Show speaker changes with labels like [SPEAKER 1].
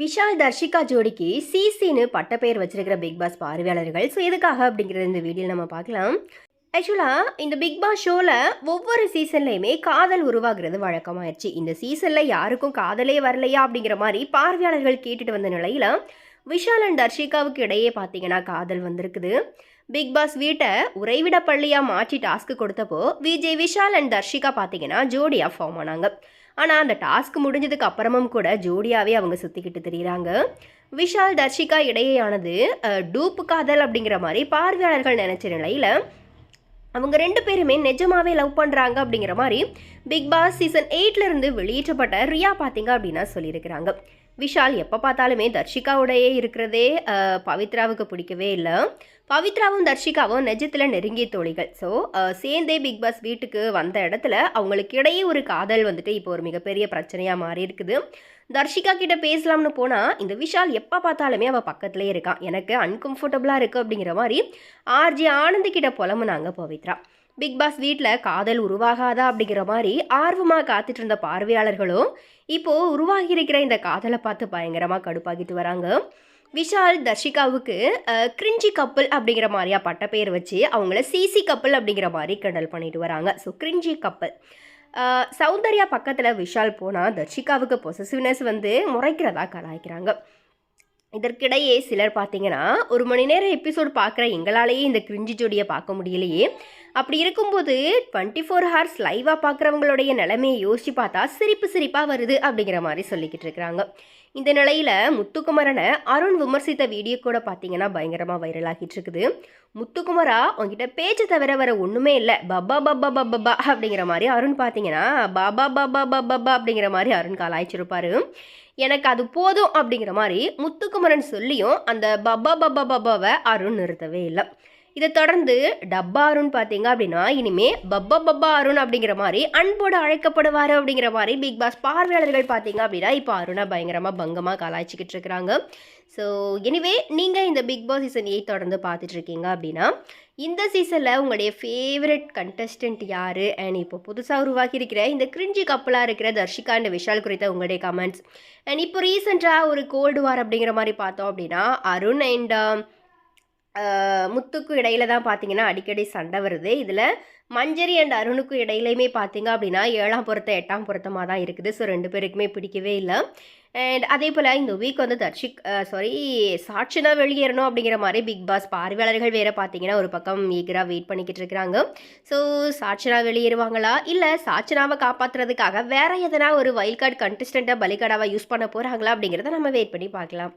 [SPEAKER 1] விஷால் தர்ஷிகா ஜோடிக்கு சிசின்னு பட்டப்பெயர் வச்சிருக்கிற big pass பார்வையாளர்கள். So எதுக்காக அப்படிங்கிறத இந்த வீடியோ நம்ம பார்க்கலாம். ஆக்சுவலாக இந்த பிக் பாஸ் ஷோவில் ஒவ்வொரு சீசன்லையுமே காதல் உருவாகிறது வழக்கமாயிருச்சு. இந்த சீசனில் யாருக்கும் காதலே வரலையா அப்படிங்கிற மாதிரி பார்வையாளர்கள் கேட்டுட்டு வந்த நிலையில் விஷால் அண்ட் தர்ஷிகாவுக்கு இடையே பார்த்தீங்கன்னா காதல் வந்திருக்குது. பிக் பாஸ் வீட்டை உறைவிட பள்ளியாக மாற்றி டாஸ்க்கு கொடுத்தப்போ விஜய் விஷால் அண்ட் தர்ஷிகா பார்த்தீங்கன்னா ஜோடியாக ஃபார்ம் ஆனாங்க. ஆனால் அந்த டாஸ்க் முடிஞ்சதுக்கு அப்புறமும் கூட ஜோடியாகவே அவங்க சுற்றிக்கிட்டு தெரியுறாங்க. விஷால் தர்ஷிகா இடையேயானது டூப் டூப்பு காதல் அப்படிங்கிற மாதிரி பார்வையாளர்கள் நினச்ச நிலையில் அவங்க ரெண்டு பேருமே நிஜமாவே லவ் பண்ணுறாங்க அப்படிங்கிற மாதிரி பிக் பாஸ் சீசன் இருந்து வெளியேற்றப்பட்ட ரியா பார்த்தீங்க அப்படின்னா சொல்லியிருக்கிறாங்க. விஷால் எப்போ பார்த்தாலுமே தர்ஷிகாவுடையே இருக்கிறதே பவித்ராவுக்கு பிடிக்கவே இல்லை. பவித்ராவும் தர்ஷிகாவும் நிஜத்தில் நெருங்கிய தோழிகள். ஸோ சேர்ந்தே பிக் பாஸ் வீட்டுக்கு வந்த இடத்துல அவங்களுக்கு இடையே ஒரு காதல் வந்துட்டு இப்போ ஒரு மிகப்பெரிய பிரச்சனையாக மாறி இருக்குது. தர்ஷிகா கிட்ட பேசலாம்னு போனால் இந்த விஷால் எப்போ பார்த்தாலுமே அவள் பக்கத்துலேயே இருக்கான் எனக்கு அன்கம்ஃபர்டபுளாக இருக்குது அப்படிங்கிற மாதிரி ஆர்ஜி ஆனந்த் கிட்ட புலம்புனாங்க பவித்ரா. பிக் பாஸ் வீட்டில் காதல் உருவாகாதா அப்படிங்கிற மாதிரி ஆர்வமாக காத்துட்டு இருந்த பார்வையாளர்களும் இப்போது உருவாகி இருக்கிற இந்த காதலை பார்த்து பயங்கரமாக கடுப்பாகிட்டு வராங்க. விஷால் தர்ஷிகாவுக்கு கிரிஞ்சி கப்பல் அப்படிங்கிற மாதிரியா பட்ட பேர் வச்சு அவங்கள சிசி கப்பல் அப்படிங்கிற மாதிரி கிண்டல் பண்ணிட்டு வராங்க. ஸோ கிரிஞ்சி கப்பல் சௌந்தர்யா பக்கத்தில் விஷால் போனால் தர்ஷிகாவுக்கு பொசசிவ்னஸ் வந்து முறைக்கிறதா கலாய்க்கிறாங்க. இதற்கிடையே சிலர் பார்த்தீங்கன்னா ஒரு மணி நேரம் எபிசோட் பார்க்குற எங்களாலேயே இந்த கிரிஞ்சி ஜோடியை பார்க்க முடியலையே. அப்படி இருக்கும்போது டுவெண்ட்டி ஃபோர் ஹவர்ஸ் லைவாக பார்க்குறவங்களுடைய நிலைமையை யோசிச்சு பார்த்தா சிரிப்பு சிரிப்பாக வருது அப்படிங்கிற மாதிரி சொல்லிக்கிட்டு இருக்கிறாங்க இந்த நிலையில் முத்துக்குமரனை அருண் விமர்சித்த வீடியோ கூட பார்த்தீங்கன்னா பயங்கரமாக வைரல் ஆகிட்டு இருக்குது. முத்துக்குமரா உங்ககிட்ட பேச்சு தவிர வர ஒன்றுமே இல்லை. பப்பா பப்பா பப்பா அப்படிங்கிற மாதிரி அருண் பார்த்தீங்கன்னா பாபா பாபா பப்பா அப்படிங்கிற மாதிரி அருண் காலாய்ச்சிருப்பாரு எனக்கு அது போதும் அப்படிங்கிற மாதிரி முத்துக்குமரன் சொல்லியும் அந்த பப்பா பப்பா பப்பாவை அருண் நிறுத்தவே இல்லை. இதை தொடர்ந்து டப்பா அருண் பார்த்தீங்க அப்படின்னா இனிமே பப்பா பப்பா அருண் அப்படிங்கிற மாதிரி அன்போடு அழைக்கப்படுவார் அப்படிங்கிற மாதிரி பிக் பாஸ் பார்வையாளர்கள் பார்த்தீங்க அப்படின்னா இப்போ அருணா பயங்கரமாக பங்கமாக கலாய்ச்சிக்கிட்டு இருக்கிறாங்க. ஸோ எனிவே நீங்கள் இந்த பிக் பாஸ் சீசன் எயிட் தொடர்ந்து பார்த்துட்டு இருக்கீங்க அப்படின்னா இந்த சீசனில் உங்களுடைய ஃபேவரட் கண்டஸ்டன்ட் யார்? அண்ட் இப்போ புதுசாக உருவாக்கி இருக்கிற இந்த கிரிஞ்சி கப்பலாக இருக்கிற தர்ஷிகா அண்ட் விஷால் குறித்த உங்களுடைய கமெண்ட்ஸ் அண்ட் இப்போ ரீசெண்டாக ஒரு கோல்டு வார் அப்படிங்கிற மாதிரி பார்த்தோம் அப்படின்னா அருண் அண்ட் முத்துக்கு இடையில தான் பார்த்தீங்கன்னா அடிக்கடி சண்டை வருது. இதில் மஞ்சரி அண்ட் அருணுக்கும் இடையிலையுமே பார்த்தீங்க அப்படின்னா ஏழாம் பொருத்தம் எட்டாம் பொருத்தமாக தான் இருக்குது. ஸோ ரெண்டு பேருக்குமே பிடிக்கவே இல்லை. அண்ட் அதே போல் இந்த வீக் வந்து தர்ஷிக் சாரி சாட்சினா வெளியேறணும் அப்படிங்கிற மாதிரி பிக் பாஸ் பார்வையாளர்கள் வேறு பார்த்தீங்கன்னா ஒரு பக்கம் ஈகராக வெயிட் பண்ணிக்கிட்டு இருக்கிறாங்க. ஸோ சாட்சினா வெளியேறுவாங்களா? இல்லை சாட்சினாவை காப்பாற்றுறதுக்காக வேற எதனா ஒரு வைல்ட் கார்டு கண்டஸ்டண்ட்டை பலிகாடாவை யூஸ் பண்ண போகிறாங்களா அப்படிங்கிறத நம்ம வெயிட் பண்ணி பார்க்கலாம்.